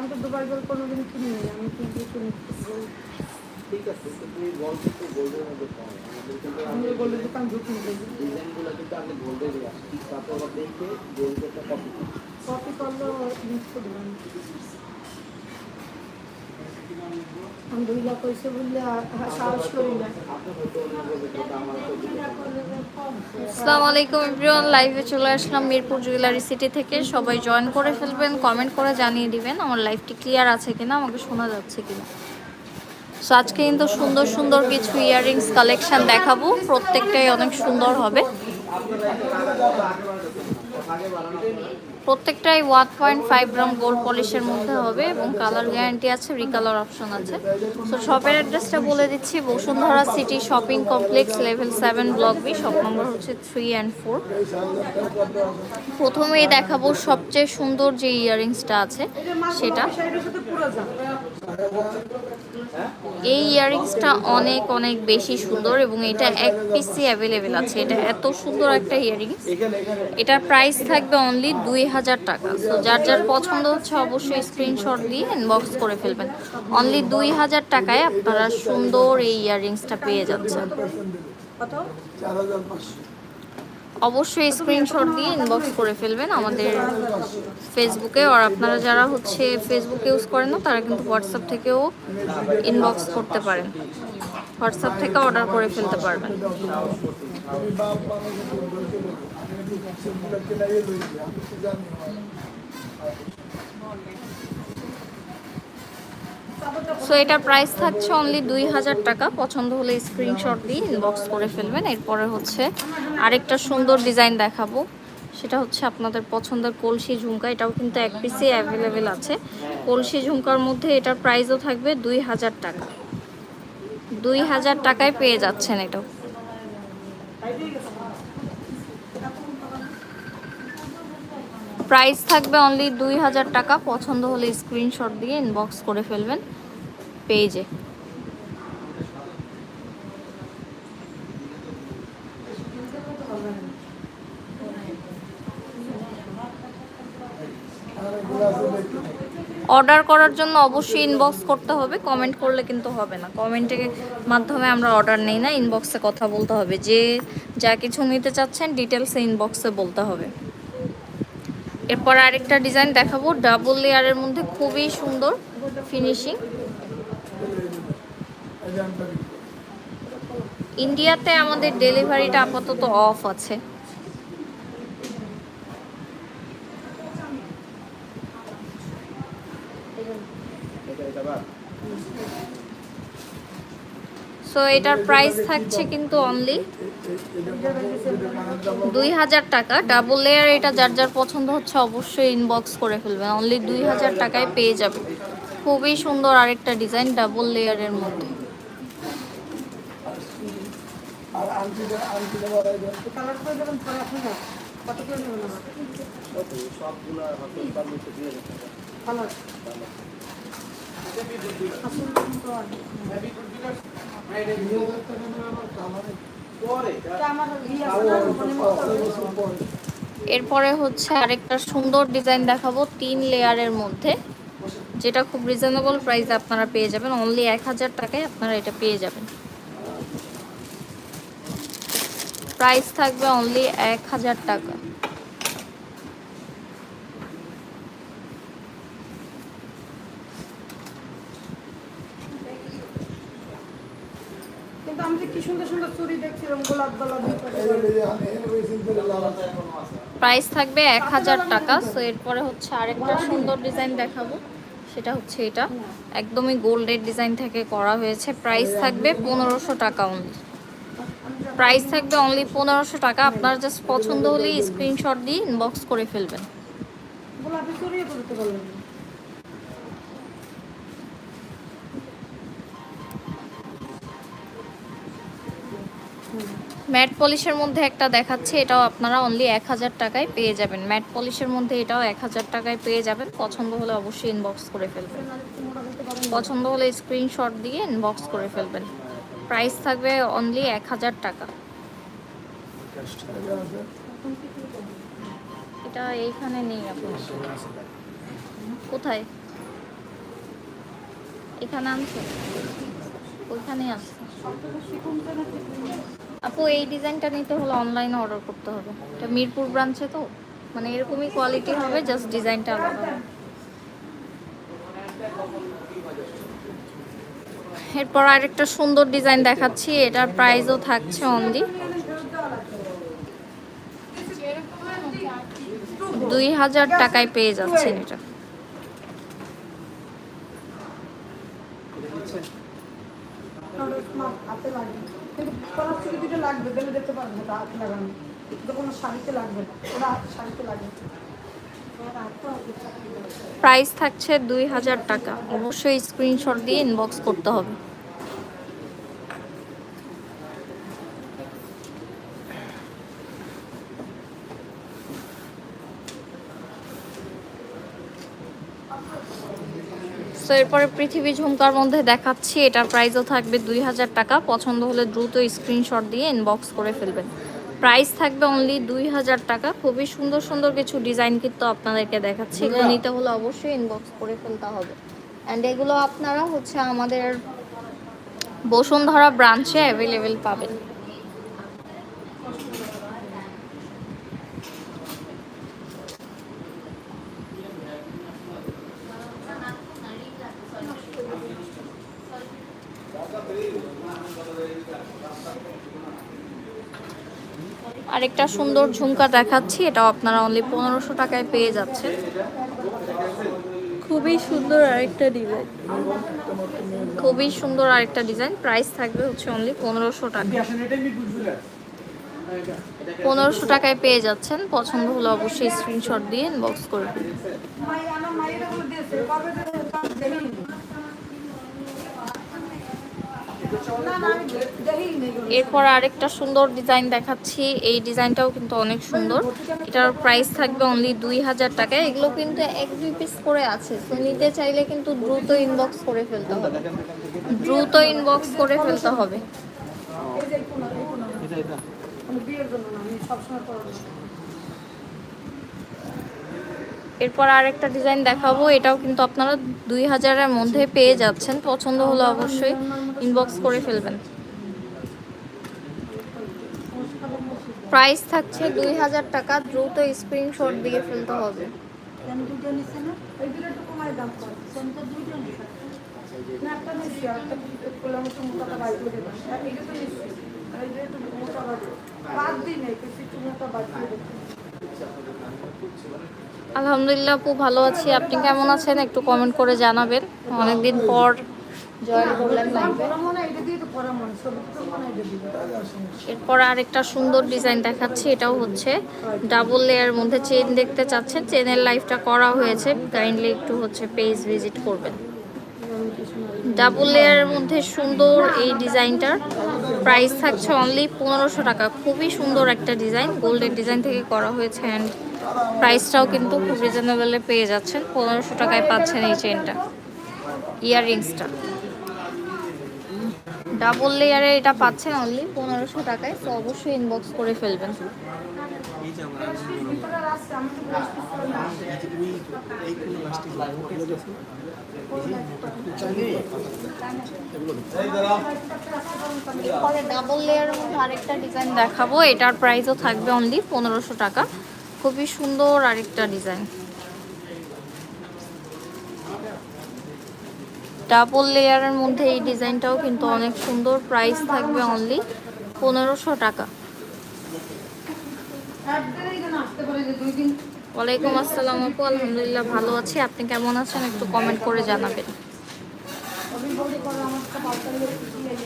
আমি তো দুবার গোল কোনোদিন কিনিনি আমি কিন্তু কিনি গোল ঠিক আছে এই বল কিন্তু গোল্ডের মধ্যে কম আমাদের কিন্তু আমি গোল্ডের দোকান ঢুকি ডিজাইনগুলো কিন্তু আগে গোল্ডেরই আসছি তারপর দেখে গোল্ডেরটা কপি করি কপি করলেও ইউজ আমি আমি দুই লাখ হয়েছে বললে আর- আর সাহস করি না আপনি হয়তো অন্য বলবে আসসালামু আলাইকুম চলে আসলাম মিরপুর জুয়েলারি সিটি থেকে। সবাই জয়েন করে ফেলবেন কমেন্ট করে জানিয়ে দিবেন আমার ক্লিয়ার আছে আমাকে শোনা যাচ্ছে সো আজকে কিন্তু সুন্দর সুন্দর কিছু ইয়াররিংস কালেকশন দেখাবো, প্রত্যেকটাই অনেক সুন্দর হবে। প্রত্যেকটাই one point five gram gold পলিশের মধ্যে হবে এবং কালার গ্যারান্টি আছে রিকালার অপশন আছে। তো শপের অ্যাড্রেসটা বলে দিচ্ছি, Bashundhara city shopping complex level seven block B shop number হচ্ছে থ্রি অ্যান্ড ফোর প্রথমেই দেখাবো সবচেয়ে সুন্দর যে ইয়াররিংসটা আছে, সেটা। এই ইয়াররিংসটা অনেক অনেক বেশি সুন্দর এবং এটা এক পিসি অ্যাভেলেবেল আছে। এটা এত সুন্দর একটা ইয়াররিংস। এটার প্রাইস থাকবে অনলি দুই হাজার টাকা। সো যার যার পছন্দ হচ্ছে অবশ্যই স্ক্রিনশট দিয়ে ইনবক্স করে ফেলবেন। অনলি দুই হাজার টাকায় আপনারা সুন্দর এই ইয়াররিংসটা পেয়ে যাচ্ছেন। কত? অবশ্যই স্ক্রিনশট দিয়ে ইনবক্স করে ফেলবেন আমাদের ফেসবুকে আর আপনারা যারা হচ্ছে ফেসবুক ইউজ করেন না, তারা কিন্তু হোয়াটসঅ্যাপ থেকেও ইনবক্স করতে পারেন। হোয়াটসঅ্যাপ থেকে অর্ডার করে ফেলতে পারবেন। সো এটা প্রাইস থাকছে অনলি দুই হাজার টাকা। পছন্দ হলে স্ক্রিনশট দিয়ে ইনবক্স করে ফেলবেন। এরপরে হচ্ছে আরেকটা সুন্দর ডিজাইন দেখাবো। সেটা হচ্ছে আপনাদের পছন্দের কলসি ঝুমকা। এটাও কিন্তু এক পিসে অ্যাভেলেবেল আছে। কলসি ঝুমকার মধ্যে এটার প্রাইসও থাকবে দুই হাজার টাকা। দুই হাজার টাকায় পেয়ে যাচ্ছেন এটাও প্রাইস থাকবে অনলি দুই হাজার টাকা। পছন্দ হলে স্ক্রিনশট দিয়ে ইনবক্স করে ফেলবেন। পেজে অর্ডার করার জন্য অবশ্যই ইনবক্স করতে হবে। কমেন্ট করলে কিন্তু হবে না। কমেন্টের মাধ্যমে আমরা অর্ডার নেই না ইনবক্সে কথা বলতে হবে। যে যা কিছু নিতে চাচ্ছেন ডিটেলসে ইনবক্সে বলতে হবে। এরপর আরেকটা ডিজাইন দেখাবো। ডাবল লেয়ারের মধ্যে খুবই সুন্দর ফিনিশিং ইন্ডিয়াতে আমাদের ডেলিভারিটা আপাতত অফ আছে। সো এটার প্রাইস থাকছে কিন্তু অনলি দুই হাজার টাকা। ডাবল লেয়ার এটা যার যার পছন্দ হচ্ছে অবশ্যই ইনবক্স করে ফেলবেন অনলি দুই হাজার টাকায় পেয়ে যাবে। খুবই সুন্দর আরেকটা ডিজাইন ডাবল লেয়ারের মধ্যে। কালার করে দেবেন না কত করে? সবগুলা দিয়ে কালার আর। এরপরে হচ্ছে আরেকটা সুন্দর ডিজাইন দেখাবো তিন লেয়ারের মধ্যে যেটা খুব রিজনেবল প্রাইস আপনারা পেয়ে যাবেন অনলি এক হাজার টাকায় আপনারা এটা পেয়ে যাবেন প্রাইস থাকবে অনলি এক হাজার টাকা। প্রাইস থাকবে এক হাজার টাকা সো এরপরে হচ্ছে আরেকটা সুন্দর ডিজাইন দেখাবো। সেটা হচ্ছে এটা। একদমই গোল্ডের ডিজাইন থেকে করা হয়েছে। প্রাইস থাকবে পনেরোশো টাকা অনলি প্রাইস থাকবে অনলি পনেরোশো টাকা। আপনার জাস্ট পছন্দ হলেই স্ক্রিনশট দিয়ে ইনবক্স করে ফেলবেন। ম্যাট পলিশের মধ্যে একটা দেখাচ্ছে এটাও আপনারা অনলি এক হাজার টাকায় পেয়ে যাবেন। ম্যাট পলিশের মধ্যে এটাও এক হাজার টাকায় পেয়ে যাবেন। পছন্দ হলে অবশ্যই ইনবক্স করে ফেলবেন। পছন্দ হলে স্ক্রিনশট দিয়ে ইনবক্স করে ফেলবেন। প্রাইস থাকবে অনলি এক হাজার টাকা। এটা এইখানে নেই কোথায়? এখানে আনছে? ওইখানে আছে। আপু, এই ডিজাইনটা নিতে হলে অনলাইনে অর্ডার করতে হবে। এটা মিরপুর ব্রাঞ্চে তো মানে এরকমই কোয়ালিটি হবে জাস্ট ডিজাইনটা আলাদা। এরপর আরেকটা সুন্দর ডিজাইন দেখাচ্ছি, এটার প্রাইসও থাকছে অনলি দুই হাজার টাকায় পেয়ে যাচ্ছেন এটা। লাগবে দেখতে পারবে শাড়িতে লাগবে শাড়িতে লাগবে। প্রাইস থাকছে দুই হাজার টাকা। অবশ্যই স্ক্রিনশট দিয়ে ইনবক্স করতে হবে। তো এরপরে পৃথিবী ঝুমকার মধ্যে দেখাচ্ছি, এটার প্রাইসও থাকবে দুই হাজার টাকা। পছন্দ হলে দ্রুত স্ক্রিনশট দিয়ে ইনবক্স করে ফেলবেন। প্রাইস থাকবে অনলি দুই হাজার টাকা। খুবই সুন্দর সুন্দর কিছু ডিজাইন কিন্তু আপনাদেরকে দেখাচ্ছি। এগুলো নিতে হলে অবশ্যই ইনবক্স করে ফেলতে হবে। অ্যান্ড এগুলো আপনারা হচ্ছে আমাদের বসুন্ধরা ব্রাঞ্চে অ্যাভেলেবেল পাবেন। আরেকটা সুন্দর ঝুমকা দেখাচ্ছি এটাও আপনারা অনলি পনেরোশো টাকায় পেয়ে যাচ্ছেন। খুবই সুন্দর আরেকটা ডিজাইন খুবই সুন্দর আরেকটা ডিজাইন প্রাইস থাকবে হচ্ছে অনলি পনেরোশো টাকা। পনেরোশো টাকায় পেয়ে যাচ্ছেন পছন্দ হলে অবশ্যই স্ক্রিনশট দিয়ে ইনবক্স করে এরপর আরেকটা সুন্দর ডিজাইন দেখাচ্ছি। এই ডিজাইনটাও কিন্তু অনেক সুন্দর। এটার প্রাইস থাকবে অনলি দুই হাজার টাকা এগুলো কিন্তু এক দুই পিস করে আছে। তো নিতে চাইলে কিন্তু দ্রুত ইনবক্স করে ফেলতে হবে। দ্রুত ইনবক্স করে ফেলতে হবে এই যে এই কোনা, এই কোনা। মানে বিয়ের জন্য না আমি সবসময় পরার এরপর আরেকটা ডিজাইন দেখাবো, এটাও কিন্তু আপনারা দুই হাজারের মধ্যে পেয়ে যাচ্ছেন, পছন্দ হলে অবশ্যই ইনবক্স করে ফেলবেন প্রাইস থাকছে দুই হাজার টাকা, দ্রুত স্ক্রিনশট দিয়ে ফেলতে হবে একটু একটা আর একটা একটু একটু। আর। আর একটু কিছু মোটা। আলহামদুলিল্লাহ, আপু ভালো আছি। আপনি কেমন আছেন? একটু কমেন্ট করে জানাবেন। অনেকদিন পর জয়েন করলেন লাইভে পরা এটা দিয়ে তো পরা। ছবি তো হয় এটা দিবে। এরপর আরেকটা সুন্দর ডিজাইন দেখাচ্ছি, এটাও হচ্ছে ডাবল লেয়ার মধ্যে চেন দেখতে চাচ্ছেন। চেনের লাইফটা করা হয়েছে। কাইন্ডলি একটু হচ্ছে পেজ ভিজিট করবেন। ডাবল লেয়ারের মধ্যে সুন্দর এই ডিজাইনটার প্রাইস থাকছে অনলি পনেরোশো টাকা। খুবই সুন্দর একটা ডিজাইন গোল্ডের ডিজাইন থেকে করা হয়েছে অ্যান্ড প্রাইসটাও কিন্তু খুব রিজনেবলে পেয়ে যাচ্ছেন। পনেরোশো টাকায় পাচ্ছেন এই চেনটা ইয়াররিংসটা ডাবল লেয়ারে এটা পাচ্ছেন অনলি পনেরোশো টাকায় তো অবশ্যই ইনবক্স করে ফেলবেন। ডাবল লেয়ারের মধ্যে আরেকটা ডিজাইন দেখাবো। এটার প্রাইসও থাকবে অনলি পনেরোশো টাকা। খুবই সুন্দর আরেকটা ডিজাইন। ডাবল লেয়ারের মধ্যে এই ডিজাইনটাও কিন্তু অনেক সুন্দর, প্রাইস থাকবে অনলি পনেরোশো টাকা। ওয়ালাইকুম আসসালাম আপু, আলহামদুলিল্লাহ ভালো আছি। আপনি কেমন আছেন একটু কমেন্ট করে জানাবেন।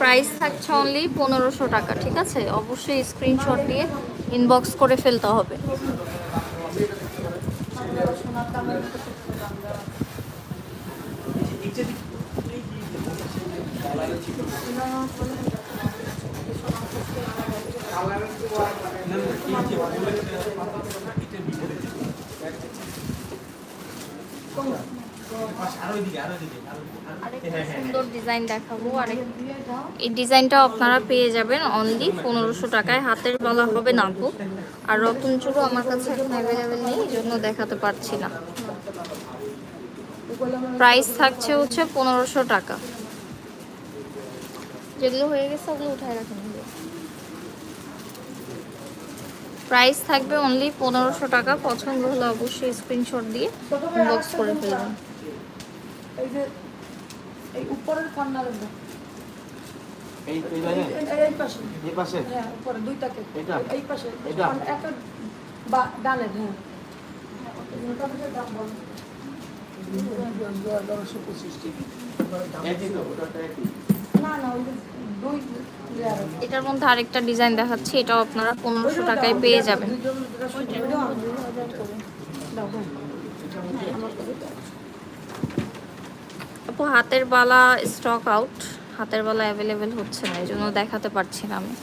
প্রাইস থাকছে অনলি পনেরোশো টাকা, ঠিক আছে অবশ্যই স্ক্রিনশট দিয়ে ইনবক্স করে ফেলতে হবে দেওয়া। আরেকটা সুন্দর ডিজাইন দেখাবো দাও এই ডিজাইনটাও আপনারা পেয়ে যাবেন অনলি পনেরোশো টাকায়। হাতের বলা হবে না আর রতন চুরও আমার কাছে এখন অ্যাভেলেবেল নেই, এই জন্য দেখাতে পারছি না। প্রাইস থাকছে হচ্ছে পনেরোশো টাকা। যেগুলো হয়ে গেছে ওগুলো উঠায় রাখেন। প্রাইস থাকবে অনলি পনেরোশো টাকা। পছন্দ হলে অবশ্যই স্ক্রিনশট দিয়ে ইনবক্স করে ফেলবেন। এই উপরের এই এই লাইনে এই- পাশে এই পাশে হ্যাঁ উপরে দুইটাকে এটা? এই পাশে এটা? একটা বা- হ্যাঁ দাম বলো। এটার মধ্যে আরেকটা ডিজাইন দেখাচ্ছি এটাও আপনারা পনেরোশো টাকায় পেয়ে যাবেন দুইজন যেটা সুন্দর, ওইটাও আমার দুই হাজার করে। দাও, হ্যাঁ। হ্যাঁ, আমার কাছে দাও। আপু হাতের বালা স্টক আউট হাতের বালা অ্যাভেলেবেল হচ্ছে না এই জন্য দেখাতে পারছি না আমি।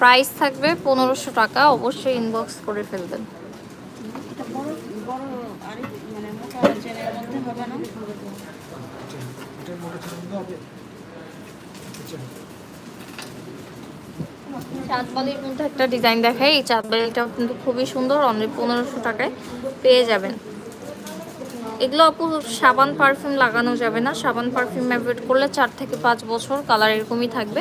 প্রাইস থাকবে পনেরোশো টাকা অবশ্যই ইনবক্স করে ফেলবেন। মানে চাঁদবালির মধ্যে একটা ডিজাইন দেখাই এই চাঁদবালিটাও কিন্তু খুবই সুন্দর অনলি পনেরোশো টাকায় পেয়ে যাবেন। এগুলো আপু, সাবান পারফিউম লাগানো যাবে না। সাবান পারফিউম অ্যাভয়েড করলে চার থেকে পাঁচ বছর কালার এরকমই থাকবে।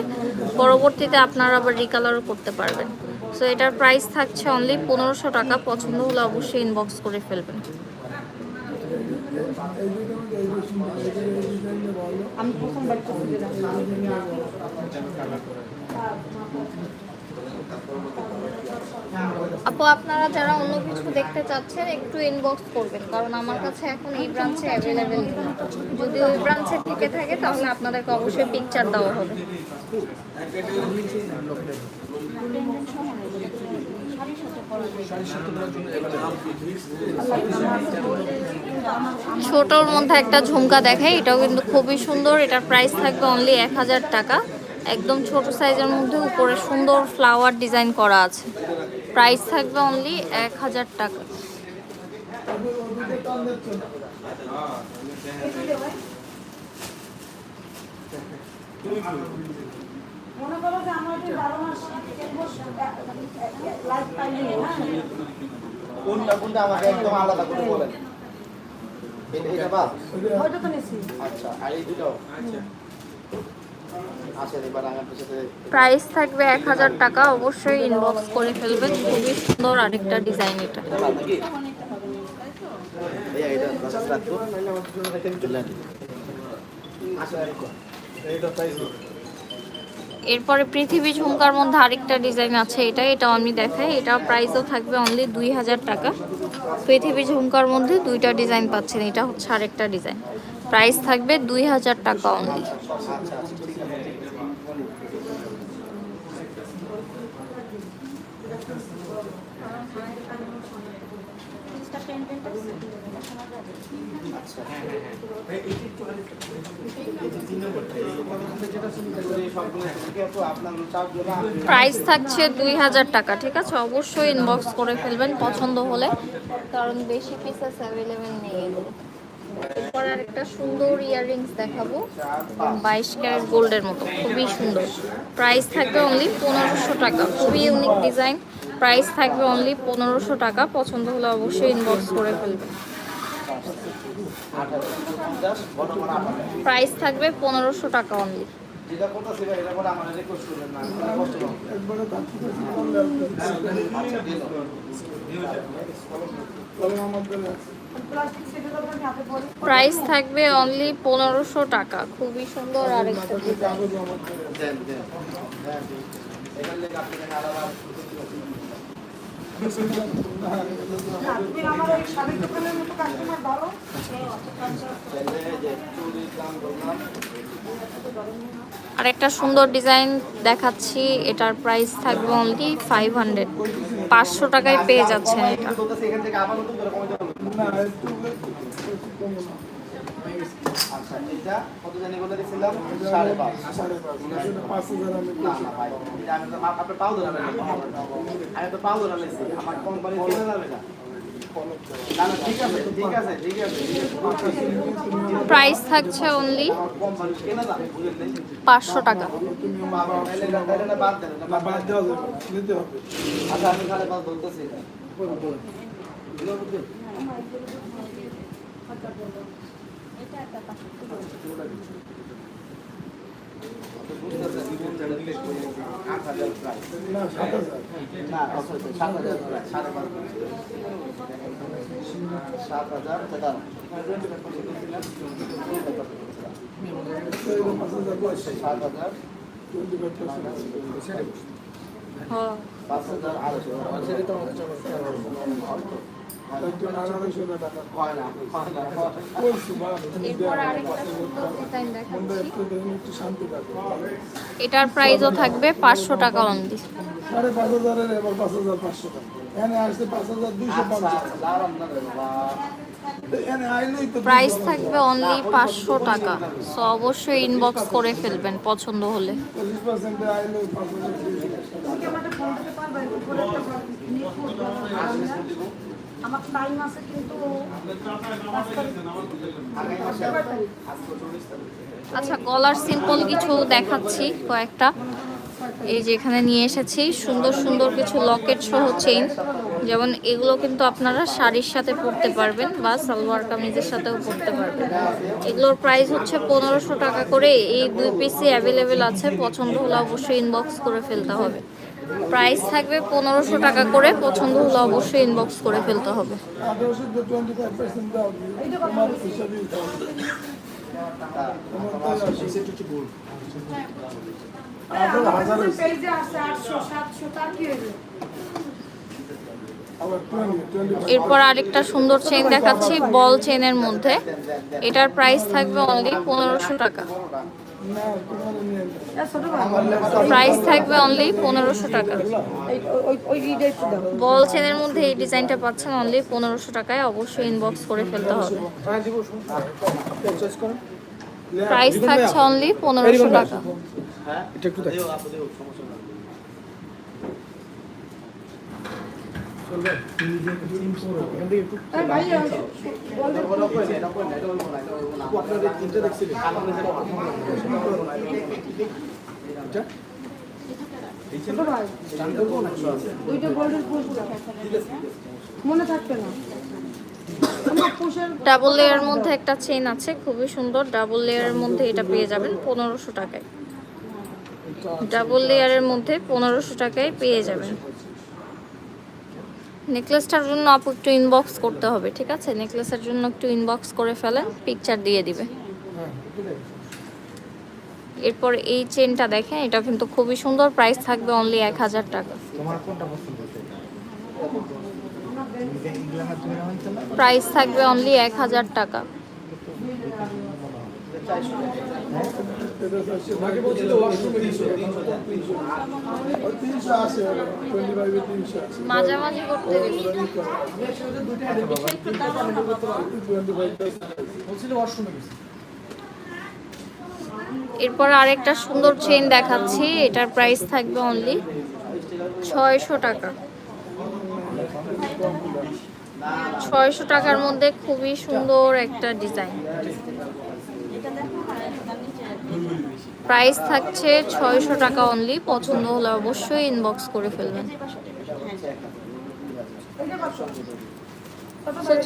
পরবর্তীতে আপনারা আবার রিকালারও করতে পারবেন। সো এটার প্রাইস থাকছে অনলি পনেরোশো টাকা। পছন্দ হলে অবশ্যই ইনবক্স করে ফেলবেন। আমি আপু, আপনারা যারা অন্য কিছু দেখতে চাচ্ছেন, একটু ইনবক্স করবেন, কারণ আমার কাছে এখন এই ব্রাঞ্চে অ্যাভেলেবেল যদি ওই ব্রাঞ্চে থেকে থাকে, তাহলে আপনাদেরকে অবশ্যই পিকচার দেওয়া হবে। ছোটোর মধ্যে একটা ঝুমকা দেখাই, এটাও কিন্তু খুবই সুন্দর। এটার প্রাইস থাকবে অনলি এক হাজার টাকা। একদম ছোট সাইজের মধ্যে উপরে সুন্দর ফ্লাওয়ার ডিজাইন করা আছে। প্রাইস থাকবে অনলি এক হাজার টাকা মনে করো যে আমার যে বারো মাস লাইফ পাইনি হ্যাঁ কোনটা কোনটা আমাকে একদম আলাদা করে বলেন এটা এটা বাদ ওইটা তো নিছি আচ্ছা আর এই দুটো আচ্ছা প্রাইস থাকবে এক হাজার টাকা। অবশ্যই ইনবক্স করে ফেলবেন। খুবই সুন্দর আরেকটা ডিজাইন এটা। এরপরে পৃথিবী ঝুমকার মধ্যে আরেকটা ডিজাইন আছে এটা এটা আমি দেখাই। এটা প্রাইসও থাকবে অনলি দুই হাজার টাকা। পৃথিবী ঝুমকার মধ্যে দুইটা ডিজাইন পাচ্ছেন। এটা হচ্ছে আরেকটা ডিজাইন প্রাইস থাকবে দুই হাজার টাকা অনলি আচ্ছা আচ্ছা ঠিক আছে আচ্ছা হ্যাঁ হ্যাঁ আপনার চার্জগুলো প্রাইস থাকছে দুই হাজার টাকা, ঠিক আছে? অবশ্যই ইনবক্স করে ফেলবেন, পছন্দ হলে। কারণ বেশি পিসেস অ্যাভেলেবেল নেই আরেকটা সুন্দর ইয়াররিংস দেখাবো। বাইশ ক্যারেট গোল্ডের মতো, খুবই সুন্দর। প্রাইস থাকবে অনলি পনেরোশো টাকা, খুবই ইউনিক ডিজাইন প্রাইস থাকবে অনলি পনেরোশো টাকা। পছন্দ হলে অবশ্যই ইনবক্স করে আঠারো প্রাইস থাকবে পনেরোশো টাকা অনলি প্রাইস থাকবে অনলি পনেরোশো টাকা। খুবই সুন্দর আরেকটা। বললাম আরেকটা সুন্দর ডিজাইন দেখাচ্ছি, এটার প্রাইস থাকবে অনলি ফাইভ হান্ড্রেড পাঁচশো টাকায় পেয়ে যাচ্ছেন এটা। আচ্ছা এটা কত জানি বলে দিয়েছিলাম সাড়ে পাঁচ। না না ভাই এটা আমি তো মা- আপনার পাও ধরা আমি তো পাও ধরা আমার কোম্পানি কেনা যাবে না। না না ঠিক আছে ঠিক আছে ঠিক আছে প্রাইস থাকছে অনলি? পাঁচশো টাকা। আচ্ছা, আমি সাত হাজার আচ্ছা, আচ্ছা, সাত হাজার হ্যাঁ পাঁচ হাজার আড়াইশো এটার প্রাইসও থাকবে পাঁচশো টাকা অনলি সাড়ে পাঁচ হাজারের এবার পাঁচ হাজার পাঁচশো টাকা। এখানে আসছে পাঁচ হাজার দুইশো পঞ্চাশ। দাঁড়ান দাঁড়ান বাবা এখানে আইলেই তো প্রাইস থাকবে অনলি পাঁচশো টাকা। সো অবশ্যই ইনবক্স করে ফেলবেন পছন্দ হলে। পারবেন আমার টাইম আছে কিন্তু আচ্ছা গলার সিম্পল কিছু দেখাচ্ছি কয়েকটা। এই যে এখানে নিয়ে এসেছি। সুন্দর সুন্দর কিছু লকেট সহ চেইন যেমন এগুলো কিন্তু আপনারা শাড়ির সাথে পরতে পারবেন বা সালোয়ার কামিজের সাথেও পরতে পারবেন। এগুলোর প্রাইস হচ্ছে পনেরোশো টাকা করে। এই দুই পিসই অ্যাভেলেবেল আছে। পছন্দ হলে অবশ্যই ইনবক্স করে ফেলতে হবে। প্রাইস থাকবে পনেরোশো টাকা করে। পছন্দ হলে অবশ্যই ইনবক্স করে ফেলতে হবে। আঠারোশো এরপর আরেকটা সুন্দর চেন দেখাচ্ছি বল চেনের মধ্যে। এটার প্রাইস থাকবে অনলি পনেরোশো টাকা। প্রাইস থাকবে অনলি পনেরোশো টাকা। বল চেনের মধ্যে এই ডিজাইনটা পাচ্ছেন অনলি পনেরোশো টাকায়। অবশ্যই ইনবক্স করে ফেলতে হবে। প্রাইস থাকছে অনলি পনেরোশো টাকা। মনে থাকবে না ডাবল লেয়ারের মধ্যে একটা চেইন আছে খুবই সুন্দর ডাবল লেয়ারের মধ্যে এটা পেয়ে যাবেন পনেরোশো টাকায় ডাবল লেয়ারের মধ্যে পনেরোশো টাকায় পেয়ে যাবেন নেকলেসটার জন্য আপু একটু ইনবক্স করতে হবে ঠিক আছে? নেকলেসের জন্য একটু ইনবক্স করে ফেলেন পিকচার দিয়ে দিবে। এরপর এই চেনটা দেখেন এটা কিন্তু খুবই সুন্দর প্রাইস থাকবে অনলি এক হাজার টাকা। প্রাইস থাকবে অনলি এক হাজার টাকা। এটা হচ্ছে ভাগে ওয়াশরুমে তিনশো তিনশো আসে টোয়েন্টি ফাইভে তিনশো আসে মাঝামাঝি করতে এরপর আরেকটা সুন্দর চেন দেখাচ্ছি। এটার প্রাইস থাকবে অনলি ছয়শো টাকা। ছয়শো টাকার মধ্যে খুবই সুন্দর একটা ডিজাইন প্রাইস থাকছে ছয়শো টাকা অনলি পছন্দ হলে অবশ্যই ইনবক্স করে ফেলবেন।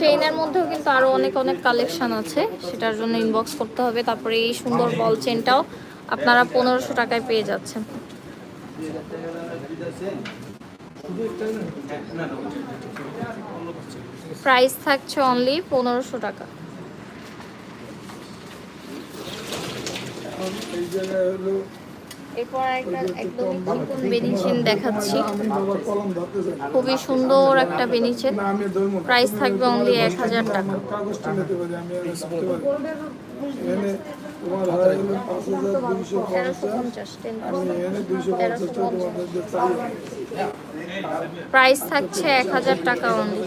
চেইনের মধ্যেও কিন্তু আরও অনেক অনেক কালেকশন আছে, সেটার জন্য ইনবক্স করতে হবে। তারপরে এই সুন্দর বল চেনটাও আপনারা পনেরোশো টাকায় পেয়ে যাচ্ছেন। প্রাইস থাকছে অনলি পনেরোশো টাকা। এই জায়গায় হলো এরপর একটা একদমই চিকন বেনিচেন দেখাচ্ছি। খুবই সুন্দর একটা বেনিচেন। প্রাইস থাকবে অনলি এক হাজার টাকা। চাই। প্রাইস থাকছে এক হাজার টাকা অনলি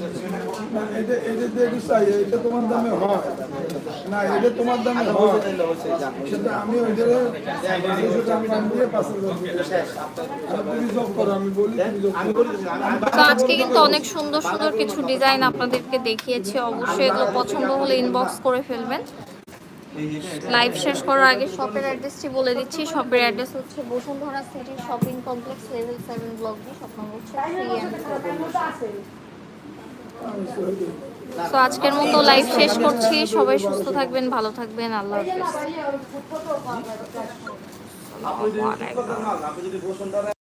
এটা তোমার দামে হয়। না এটা তোমার দামে হয় সেটা আমি আমি তো আজকে কিন্তু অনেক সুন্দর সুন্দর কিছু ডিজাইন আপনাদেরকে দেখিয়েছি। অবশ্যই এগুলো পছন্দ হলে ইনবক্স করে ফেলবেন। লাইভ শেষ করার আগে শপের অ্যাড্রেসটি বলে দিচ্ছি। শপের অ্যাড্রেস হচ্ছে Bashundhara city shopping complex level seven block D shop number হচ্ছে তো আজকের মতো লাইভ শেষ করছি। সবাই সুস্থ থাকবেন ভালো থাকবেন। আল্লাহ হাফিজ।